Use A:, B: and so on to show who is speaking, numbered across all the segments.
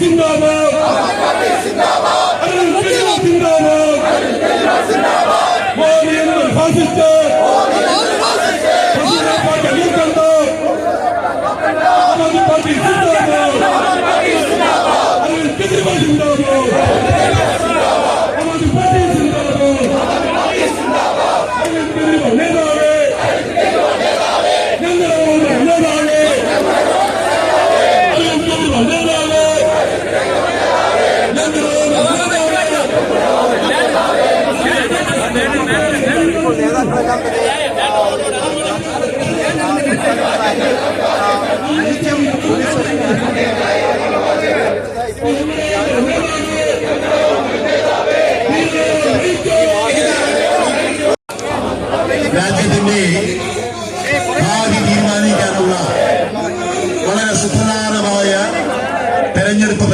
A: സിന്ദാബാദ് സിന്ദാബാദ് മോദി എന്നൊരു ഫാസിസ്റ്റ്.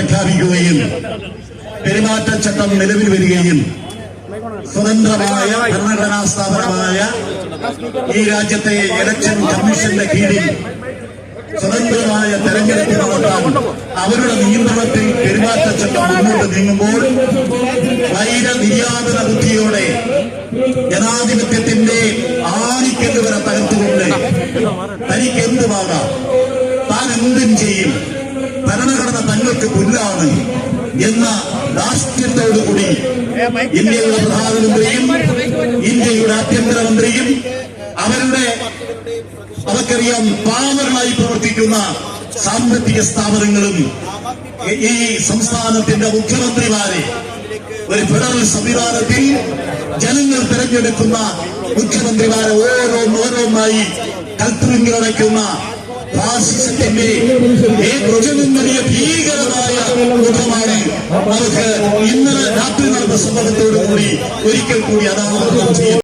B: പ്രഖ്യാപിക്കുകയും പെരുമാറ്റച്ചട്ടം നിലവിൽ വരികയും സ്വതന്ത്രമായ ഭരണഘടനാ സ്ഥാപനമായ ഈ രാജ്യത്തെ ഇലക്ഷൻ കമ്മീഷന്റെ കീഴിൽ സ്വതന്ത്രമായ തെരഞ്ഞെടുപ്പ് നടത്താൻ അവരുടെ നിയന്ത്രണത്തിൽ പെരുമാറ്റച്ചട്ടം മുന്നോട്ട് നീങ്ങുമ്പോൾ വൈര നിര്യാതന ബുദ്ധിയോടെ ജനാധിപത്യത്തിന്റെ ആണിക്കല്ല് വരെ തകർത്തുകൊണ്ട് തനിക്ക് വാങ്ങാം? താൻ എന്തും ചെയ്യും. ഭരണഘടന തങ്ങൾക്ക് പുല്ലാണ് എന്ന രാഷ്ട്രീയത്തോടുകൂടി ഇന്ത്യയുടെ പ്രധാനമന്ത്രിയും ഇന്ത്യയുടെ ആഭ്യന്തരമന്ത്രിയും അവരുടെ അവർക്കറിയാം പാവങ്ങളായി പ്രവർത്തിക്കുന്ന സാമ്പത്തിക സ്ഥാപനങ്ങളും ഈ സംസ്ഥാനത്തിന്റെ മുഖ്യമന്ത്രിമാരെ ഒരു ഫെഡറൽ സംവിധാനത്തിൽ ജനങ്ങൾ തിരഞ്ഞെടുക്കുന്ന മുഖ്യമന്ത്രിമാരെ ഓരോന്നോരോന്നായി കൽത്തുറിഞ്ഞടയ്ക്കുന്ന ഫാസിസത്തിന്റെ വലിയ ഭീകരമായ മുഖമാണ് നമുക്ക് ഇന്നലെ രാത്രി നടന്ന സംഭവത്തോടു കൂടി ഒരിക്കൽ കൂടി അനാവരണം ചെയ്യും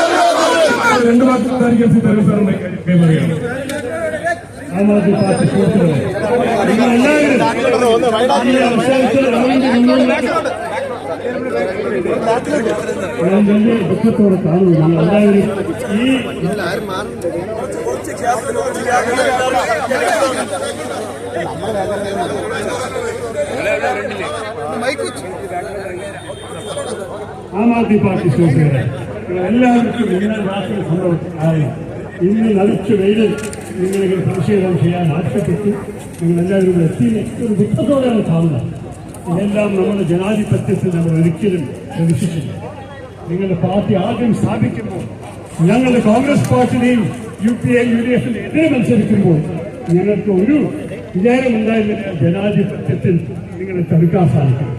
A: രണ്ട് വാക്ക് സംസാരിക്കാൻ സാറിന്റെ കൈമാറിയാണ് ആം ആദ്മി പാർട്ടി സുഹൃത്തുക്കളെ ഞാൻ വലിയ ദുഃഖത്തോടെ കാണുന്നു നിങ്ങൾ എല്ലാവരും ഈ ആം ആദ്മി പാർട്ടി സുഹൃത്തുക്കളെ എല്ലാവർക്കും ഇങ്ങനെ നാട്ടിൽ സംഭവം ഇന്ന് നടിച്ച വെയിലിൽ നിങ്ങളിങ്ങനെ പ്രതിഷേധം ചെയ്യാൻ ആവശ്യപ്പെട്ടു. ഇവിടെ എത്തി. ഒരു ദുഃഖത്തോടെയാണ് കാണുന്നത്. ഇതെല്ലാം നമ്മുടെ ജനാധിപത്യത്തിൽ നമ്മൾ ഒരിക്കലും പ്രതീക്ഷിച്ചില്ല. നിങ്ങളുടെ പാർട്ടി ആദ്യം സ്ഥാപിക്കുമ്പോൾ ഞങ്ങളുടെ കോൺഗ്രസ് പാർട്ടിയുടെയും U P A U D എഫിന് എതിരെ മത്സരിക്കുമ്പോൾ ഞങ്ങൾക്ക് ഒരു വിചാരമുണ്ടായിരുന്നില്ല ജനാധിപത്യത്തിൽ നിങ്ങളെ തടുക്കാൻ സാധിക്കും.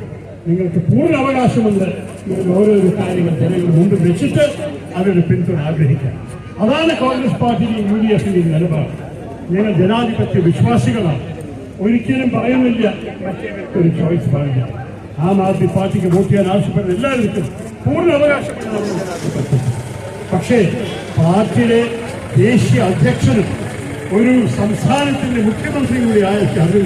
A: നിങ്ങൾക്ക് പൂർണ അവകാശമുണ്ട് ഓരോരോ കാര്യങ്ങൾ ജനങ്ങൾ മുമ്പ് വെച്ചിട്ട് അവരുടെ പിന്തുണ ആഗ്രഹിക്കാം. അതാണ് കോൺഗ്രസ് പാർട്ടിയുടെയും യു ഡി എഫിന്റെയും നിലപാട്. ഞങ്ങൾ ജനാധിപത്യ വിശ്വാസികളാണ്. ഒരിക്കലും പറയുന്നില്ല ഒരു ചോയ്സ് പാടില്ല ആം ആദ്മി പാർട്ടിക്ക് വോട്ട് ചെയ്യാൻ ആവശ്യപ്പെടുന്ന എല്ലാവർക്കും പൂർണ നമ്മുടെ പക്ഷേ പാർട്ടിയിലെ ദേശീയ അധ്യക്ഷനും ഒരു സംസ്ഥാനത്തിന്റെ മുഖ്യമന്ത്രിയും കൂടി ആയ അതിൽ